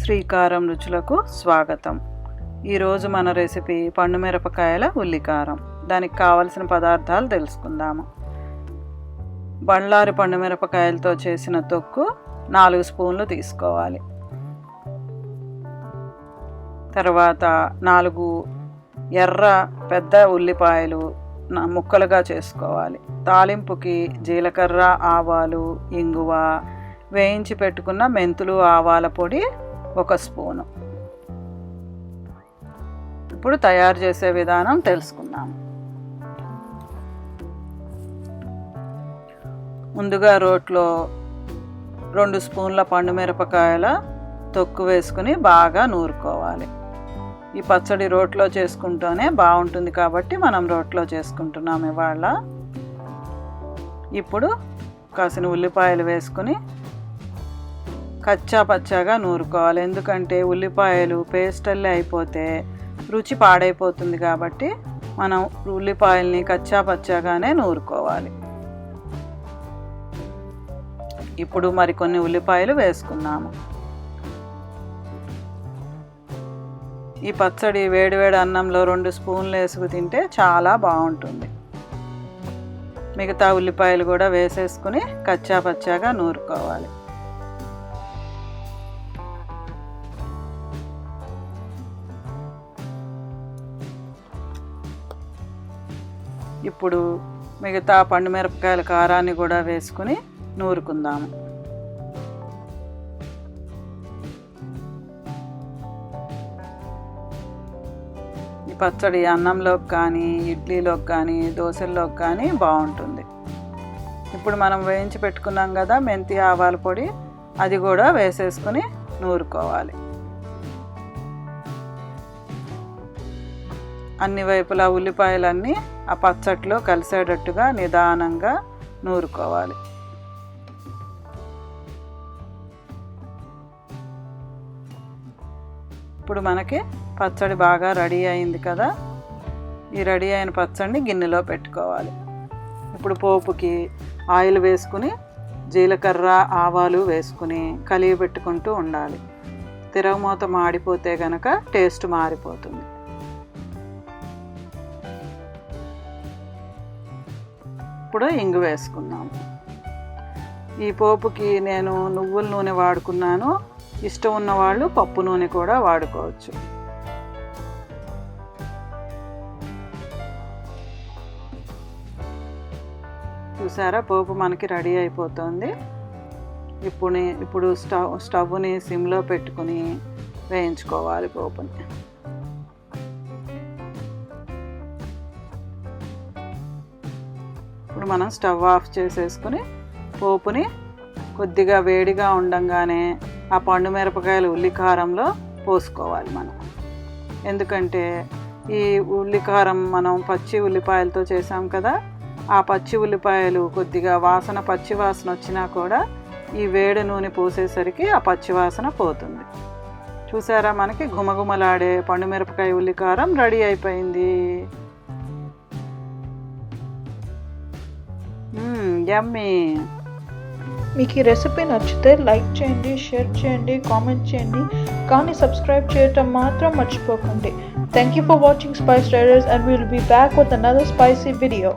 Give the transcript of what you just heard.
శ్రీకారం రుచులకు స్వాగతం. ఈరోజు మన రెసిపీ పండు మిరపకాయల ఉల్లికారం. దానికి కావలసిన పదార్థాలు తెలుసుకుందాము. బండ్లారి పండు మిరపకాయలతో చేసిన తొక్కు నాలుగు స్పూన్లు తీసుకోవాలి. తర్వాత నాలుగు ఎర్ర పెద్ద ఉల్లిపాయలు ముక్కలుగా చేసుకోవాలి. తాలింపుకి జీలకర్ర ఆవాలు ఇంగువ వేయించి పెట్టుకున్న మెంతులు ఆవాల పొడి ఒక స్పూను. ఇప్పుడు తయారు చేసే విధానం తెలుసుకుందాం. ముందుగా రోట్లో రెండు స్పూన్ల పండు మిరపకాయల తొక్కు వేసుకుని బాగా నూరుకోవాలి. ఈ పచ్చడి రోట్లో చేసుకుంటూనే బాగుంటుంది కాబట్టి మనం రోట్లో చేసుకుంటున్నాం ఇవాళ. ఇప్పుడు కాసిన ఉల్లిపాయలు వేసుకుని కచ్చా పచ్చాగా నూరుకోవాలి. ఎందుకంటే ఉల్లిపాయలు పేస్టల్లే అయిపోతే రుచి పాడైపోతుంది కాబట్టి మనం ఉల్లిపాయల్ని కచ్చా పచ్చాగానే నూరుకోవాలి. ఇప్పుడు మరికొన్ని ఉల్లిపాయలు వేసుకున్నాము ఈ పచ్చడి వేడివేడి అన్నంలో రెండు స్పూన్లు వేసుకు తింటే చాలా బాగుంటుంది. మిగతా ఉల్లిపాయలు కూడా వేసేసుకుని కచ్చా పచ్చాగా నూరుకోవాలి. ఇప్పుడు మిగతా పండు మిరపకాయల కారాన్ని కూడా వేసుకుని నూరుకుందాము. ఈ పచ్చడి అన్నంలోకి కానీ ఇడ్లీలోకి కానీ దోశల్లోకి కానీ బాగుంటుంది. ఇప్పుడు మనం వేయించి పెట్టుకున్నాం కదా మెంతి ఆవాల పొడి అది కూడా వేసేసుకుని నూరుకోవాలి. అన్ని వైపులా ఉల్లిపాయలన్నీ ఆ పచ్చట్లో కలిసేటట్టుగా నిదానంగా నూరుకోవాలి. ఇప్పుడు మనకి పచ్చడి బాగా రెడీ అయింది కదా? ఈ రెడీ అయిన పచ్చడిని గిన్నెలో పెట్టుకోవాలి. ఇప్పుడు పోపుకి ఆయిల్ వేసుకుని జీలకర్ర ఆవాలు వేసుకుని కలిగి పెట్టుకుంటూ ఉండాలి తిరగమూత మాడిపోతే గనక టేస్ట్ మారిపోతుంది. ఇప్పుడు ఇంగు వేసుకున్నాము ఈ పోపుకి నేను నువ్వుల నూనె వాడుకున్నాను. ఇష్టం ఉన్న వాళ్ళు పప్పు నూనె కూడా వాడుకోవచ్చు. చూసారా? పోపు మనకి రెడీ అయిపోతుంది. ఇప్పుడు ఇప్పుడు స్టవ్ స్టవ్ని సిమ్లో పెట్టుకుని వేయించుకోవాలి పోపుని. ఇప్పుడు మనం స్టవ్ ఆఫ్ చేసేసుకుని పోపుని కొద్దిగా వేడిగా ఉండంగానే ఆ పండు మిరపకాయలు ఉల్లికారంలో పోసుకోవాలి మనం. ఎందుకంటే ఈ ఉల్లికారం మనం పచ్చి ఉల్లిపాయలతో చేసాం కదా ఆ పచ్చి ఉల్లిపాయలు కొద్దిగా వాసన పచ్చి వాసన వచ్చినా కూడా ఈ వేడి నూనె పోసేసరికి ఆ పచ్చి వాసన పోతుంది. చూసారా మనకి గుమగుమలాడే పండు మిరపకాయ ఉల్లికారం రెడీ అయిపోయింది. యమ్మీ. మీకు ఈ రెసిపీ నచ్చితే లైక్ చేయండి షేర్ చేయండి కామెంట్ చేయండి. కానీ సబ్స్క్రైబ్ చేయటం మాత్రం మర్చిపోకండి. Thank you for watching spice riders and will be back with another spicy video